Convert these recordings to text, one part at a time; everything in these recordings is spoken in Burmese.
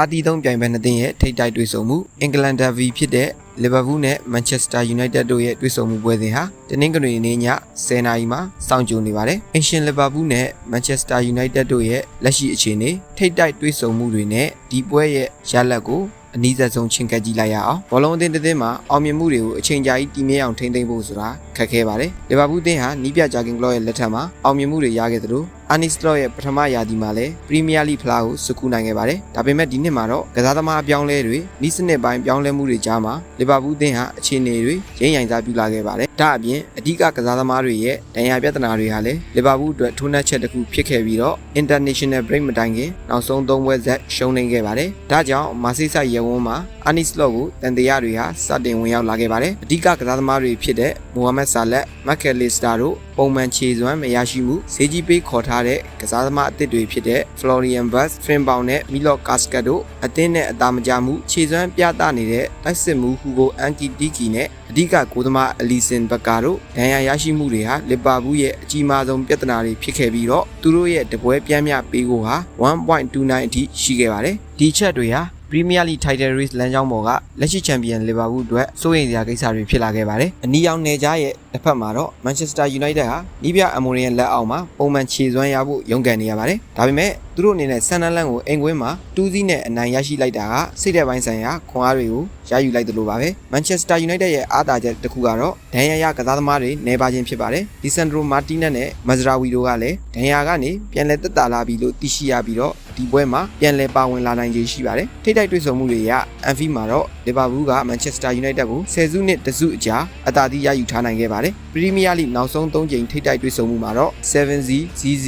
ခါတီးသုံးပြိုင်ပွဲနှစ်သင်းရဲ့ထိပ်တိုက်တွေ့ဆုံမှုအင်္ဂလန်ဒါဗီဖြစ်တဲ့လီဗာပူးနဲ့မန်ချက်စတာယူနိုက်တက်တို့ရဲ့တွေ့ဆုံမှုပွဲစဉ်ဟာတနင်္ဂနွေနေ့ည10:00နာရီမှာစောင့်ကြိုနေပါတယ်။အင်ရှင်လီဗာပူးနဲ့မန်ချက်စတာယူနိုက်တက်တို့ရဲ့လက်ရှိအခြေအနေထိပ်တိုက်တွေ့ဆုံမှုတွေနဲ့ဒီပွဲရဲ့ရလဒ်ကိုအနည်းဆက်ဆုံးချင်းကပ်ကြည့်လိုက်ရအောင်ဘောလုံးအသင်းတစ်သင်းမှာအောင်မြင်မှုတွေကိုအချိန်ကြာကြီးတည်မြဲအောင်ထိန်းသိမ်းဖို့ဆိုတာ ခက်ခဲပါတယ်လီဗာပူးအသင်းဟာနီးပြဂျာကင်ကလော့ရဲ့လက်ထက်မှာအောင်မြင်မှုတွေရခဲ့သလိုအာနီစလော့ရဲ့ပထမရာသီမှာလည်းပရီးမီးယားလိဖလားကိုစုကူနိုင်ခဲ့ပါတယ်ဒါပေမဲ့ဒီနှစ်မှာတော့ကစားသမားအပြောင်းလဲတွေနီးစနစ်ပိုင်းပြောင်းလဲမှုတွေကြားမှာလီဗာပူးအသင်းဟာအခြေအနေတွေရင်းရိုင်စားပြုလာခဲ့ပါတယ်ဒါအပြင်အဓိကကစားသမားတွေရဲ့ဒဏ်ရာပြဿနာတွေဟာလည်းလီဗာပူးအတွက်ထိုးနှက်ချက်တစ်ခုဖြစ်ခဲ့ပြီးတော့ international break မတိုင်ခင်နောက်ဆုံးသုံးပွဲဆက်ရှုံးနေခဲ့ပါတယ်ဒါကြောင့်မာဆေးဆိုင်ရဲဝန်းမှာအာနီစလော့ကိုတန်တရားတွေဟာစတင်ဝင်ရောက်လာခဲ့ပါတယ်အဓိကကစားသမားတွေဖြစ်တဲ့မိုဟာမက်ဆာလက်မက်ကယ်လစ်စတာတို့ပုံမှန်ခြေစွမ်းမရရှိမှုဈေးကြီးပေးခေါ်ထားတဲ့ကစားသမားအသစ်တွေဖြစ်တဲ့ Florian Bass, Finn Bound နဲ့ Milo Cascat တို့အသင်းနဲ့အသားမကျမှုခြေစွမ်းပြသနေတဲ့တိုက်စစ်မှု Hugo Ankitiki နဲ့အဓိကကိုသမား Alisson Becker တို့ဒဏ်ရာရရှိမှုတွေဟာလီဗာပူးရဲ့အကြီးမားဆုံးပြဿနာတွေဖြစ်ခဲ့ပြီးတော့သူတို့ရဲ့တပွဲပြမ်းမြပေးကိုဟာ1.29အထိရှိခဲ့ပါတယ်ဒီချက်တွေဟာ ပရီးမီးယားလိ Title Race လမ်းကြောင်းပေါ်ကလက်ရှိချန်ပီယံလီဗာပူးအတွက်စိုးရိမ်စရာကိစ္စတွေဖြစ်လာခဲ့ပါတယ်။အနီးအောင်နယ်ကြားရဲ့တစ်ဖက်မှာတော့ Manchester United ဟာနီးပြအမိုရီယန်လက်အောက်မှာပုံမှန်ခြေစွမ်းရဖို့ရုန်းကန်နေရပါတယ်။ဒါပေမဲ့သူတို့အနေနဲ့ဆန်နလန်ကိုအိမ်ကွင်းမှာတူးစီးနဲ့အနိုင်ရရှိလိုက်တာကစိတ်တဲ့ပိုင်းဆိုင်ရာခွန်အားတွေကိုရယူလိုက်သလိုပါပဲ။ Manchester United ရဲ့အားသာချက်တစ်ခုကတော့ဒန်ရရကစားသမားတွေနေပါခြင်းဖြစ်ပါတယ်။ Lisandro Martinez နဲ့ Mazraoui တို့ကလည်းဒန်ရကနေပြန်လည်သက်သာလာပြီလို့သိရှိရပြီးတော့ ဒီပွဲမှာပြန်လည်ပါဝင်လာနိုင်ခြေရှိပါတယ်။ထိတိုက်တွေ့ဆုံမှုတွေရအန်ဖီမှာတော့လီဗာပူးကမန်ချက်စတာယူနိုက်တက်ကိုဆယ်စုနှစ်တစုအကြာအသာစီးရယူထားနိုင်ခဲ့ပါတယ်။ပရီးမီးယားလိနောက်ဆုံး၃ကြိမ်ထိတိုက်တွေ့ဆုံမှုမှာတော့ 7Z, ZZ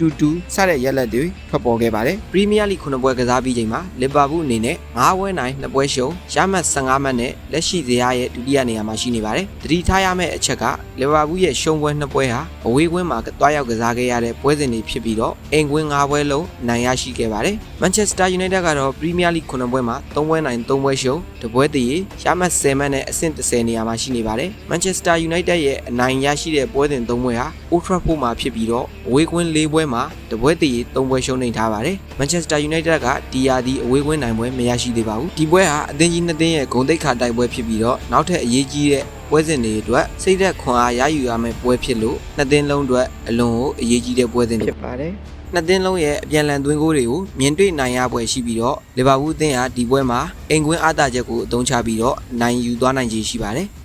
2-2စတဲ့ရက်လက်တွေထွက်ပေါ်ခဲ့ပါတယ်။ပရီးမီးယားလိ9ပွဲကစားပြီးချိန်မှာလီဗာပူးအနေနဲ့9ပွဲနိုင်2ပွဲရှုံးရမှတ်15မှတ်နဲ့လက်ရှိဇယားရဲ့ဒုတိယနေရာမှာရှိနေပါတယ်။တတိထားရမယ့်အချက်ကလီဗာပူးရဲ့ရှုံးပွဲ2ပွဲဟာအဝေးကွင်းမှာတွားရောက်ကစားခဲ့ရတဲ့ပွဲစဉ်တွေဖြစ်ပြီးတော့အိမ်ကွင်း9ပွဲလုံးနိုင်ရရှိခဲ့ပါတယ်။ Manchester United ကတော့ပရီးမီးယားလိ9ပွဲမှာ3ပွဲနိုင်3ပွဲရှုံးတပွဲတည်းရမှတ်10မှတ်နဲ့အဆင့်30နေရာမှာရှိနေပါတယ်။ Manchester United ရဲ့အနိုင်ရရှိတဲ့ပွဲစဉ်3ပွဲဟာ Old Trafford မှာဖြစ်ပြီးတော့အဝေးကွင်း4ပွဲမှာတပွဲတည်း3ပွဲရှုံးနေထားပါတယ်။ Manchester United ကဒီယာဒီအဝေးကွင်းနိုင်ပွဲမရရှိသေးပါဘူး။ဒီပွဲဟာအသင်းကြီးနှစ်သင်းရဲ့ဂုဏ်သိက္ခာတိုက်ပွဲဖြစ်ပြီးတော့နောက်ထပ်အရေးကြီးတဲ့ပွဲစဉ်တွေအတွက်စိတ်သက်ခွန်အားရယူရမယ့်ပွဲဖြစ်လို့နှစ်သင်းလုံးအတွက်အလွန်ကိုအရေးကြီးတဲ့ပွဲစဉ်ဖြစ်ပါတယ်။နှစ်သင်းလုံးရဲ့အပြန်အလှန်သွင်းကိုတွေကိုမြင်တွေ့နိုင်ရပွဲရှိပြီးတော့လီဗာပူးအသင်းဟာဒီပွဲမှာအိမ်ကွင်းအားသာချက်ကိုအသုံးချပြီးတော့နိုင်ယူသွားနိုင်ခြေရှိပါတယ်။